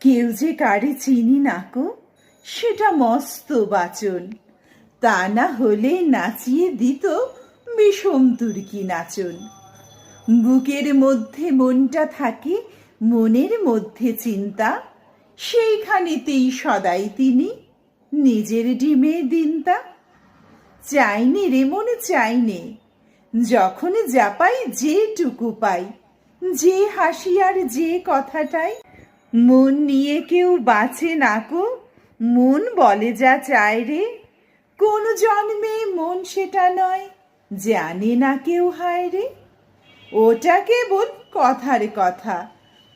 কেউ যে কারে চিনি নাকো সেটা মস্ত বাচন। তা না হলে নাচিয়ে দিত বিষম তুর্কি নাচন। বুকের মধ্যে মনটা থাকে, মনের মধ্যে চিন্তা। সেইখানেতেই সদাই তিনি নিজের ডিমে দিনতা। চাইনি রে মনে চাইনে, যখন যা পাই যেটুকু পাই, যে হাসি আর যে কথাটাই মন নিয়ে কেউ বাঁচে নাকো মন বলে যা চায় রে। কোন জন্মে মন সেটা নয়, জানে না কেউ হায় রে। ওটা কেবল কথার কথা।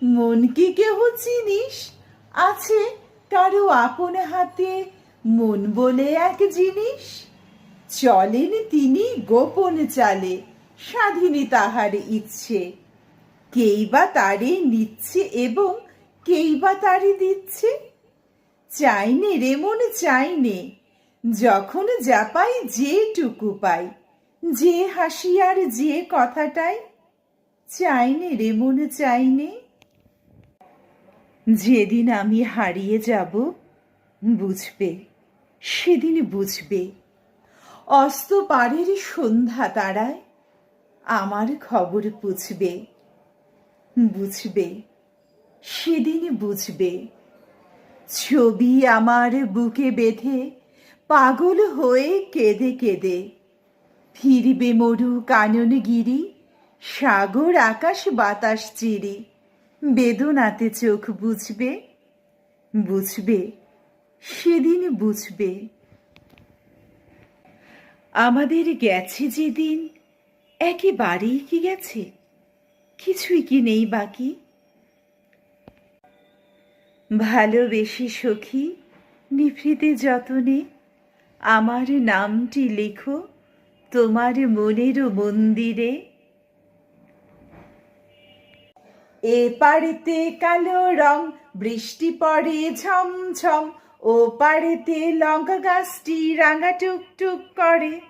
মন কি কেহ চিনিস? আছে কারও আপন হাতে। মন বলে এক জিনিস, চলেন তিনি গোপন চালে, স্বাধীনই তাহার ইচ্ছে। কেই বা তারে নিচ্ছে এবং কেই বা তারে দিচ্ছে? চাইনে রে মনে চাইনে, যখন যা পাই যেটুকু পাই। যে হাসি আর যে কথাটাই চাইনে রে মনে চাইনে। যেদিন আমি হারিয়ে যাব, বুঝবে, সেদিন বুঝবে। অস্ত পাড়ের সন্ধ্যা তারায় আমার খবর পুছবে, বুঝবে। সেদিন বুঝবে। ছবি আমার বুকে বেঁধে পাগল হয়ে কেঁদে কেঁদে। ফিরবে মরু কাননগিরি, সাগর আকাশ বাতাস চিরি। বেদনাতে চোখ বুঝবে বুঝবে, সেদিন বুঝবে। আমাদের গেছে যেদিন, একেবারেই কি গেছে? কিছুই কি নেই বাকি? ভালোবেসে সখী, নিভৃতে যতনে। আমার নামটি লেখো, তোমার মনের মন্দিরে। এ পাড়েতে কালো রং, বৃষ্টি পড়ে ঝমঝম। ও পাড়েতে লঙ্কা গাছটি রাঙা টুকটুক করে।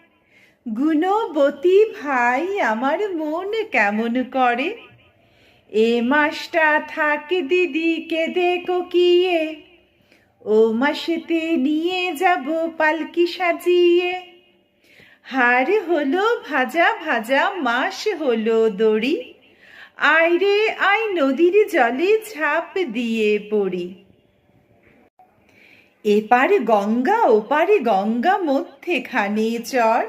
গুণবতী ভাই, আমার মন কেমন করে? এ মাসটা থাকে দিদি, কেঁদে কোকিয়ে ও মাসেতে নিয়ে যাব পালকি সাজিয়ে। হার হলো ভাজা ভাজা মাস হলো দড়ি। আইরে, আই নদীর জলে ঝাঁপ দিয়ে পড়ি। এপারে গঙ্গা, ওপারে গঙ্গা মধ্যেখানে চর।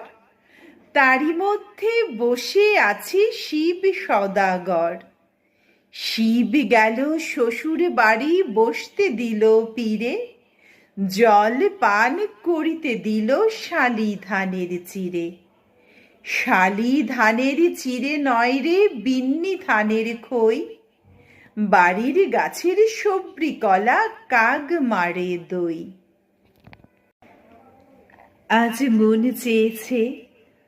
তারই মধ্যে বসে আছে শিব সদাগর। শিব গেল শ্বশুর বাড়ি বসতে দিল পীরে। জল পান করিতে দিল শালি ধানের চিরে। শালি ধানের চিরে নয় রে বিন্নি ধানের খই। বাড়ির গাছের সবরি কলা কাগ মারে দই। আজ মন চেয়েছে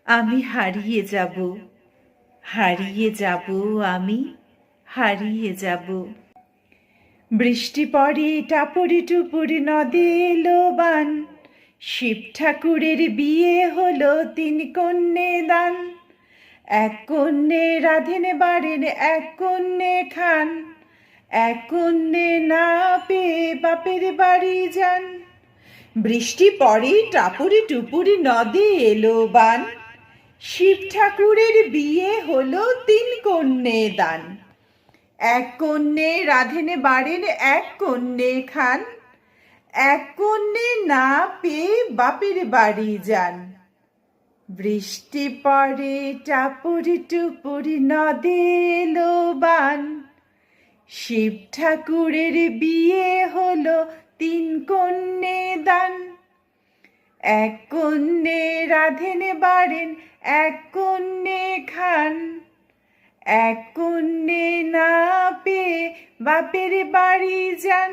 আমি হারিয়ে যাব হারিয়ে যাব আমি। হারিয়ে যাব। বৃষ্টি পড়ে টাপড়ি টুপুরি নদে এলো বান। শিব ঠাকুরের বিয়ে হলো তিন কন্যে দান। এক কন্যে রাধেনে বাড়েন, এক কন্যে খান। এক কন্যে না পেয়ে বাপের বাড়ি যান। বৃষ্টি পড়ে টাপুরি টুপুরি নদে এলো বান। শিব ঠাকুরের বিয়ে হলো তিন কন্যে দান। এক কন্যে রাধেনে বাড়েন এক কন্যে খান, এক কন্যে না পেয়ে বাপের বাড়ি যান। বৃষ্টি পড়ে টাপুরি টুপুরি নদে এলো বান। শিব ঠাকুরের বিয়ে হলো তিন কন্যে দান। এক কন্যে রাধেনে বাড়েন, এক কন্যে খান। এক কন্যে না পেয়ে বাপের বাড়ি যান।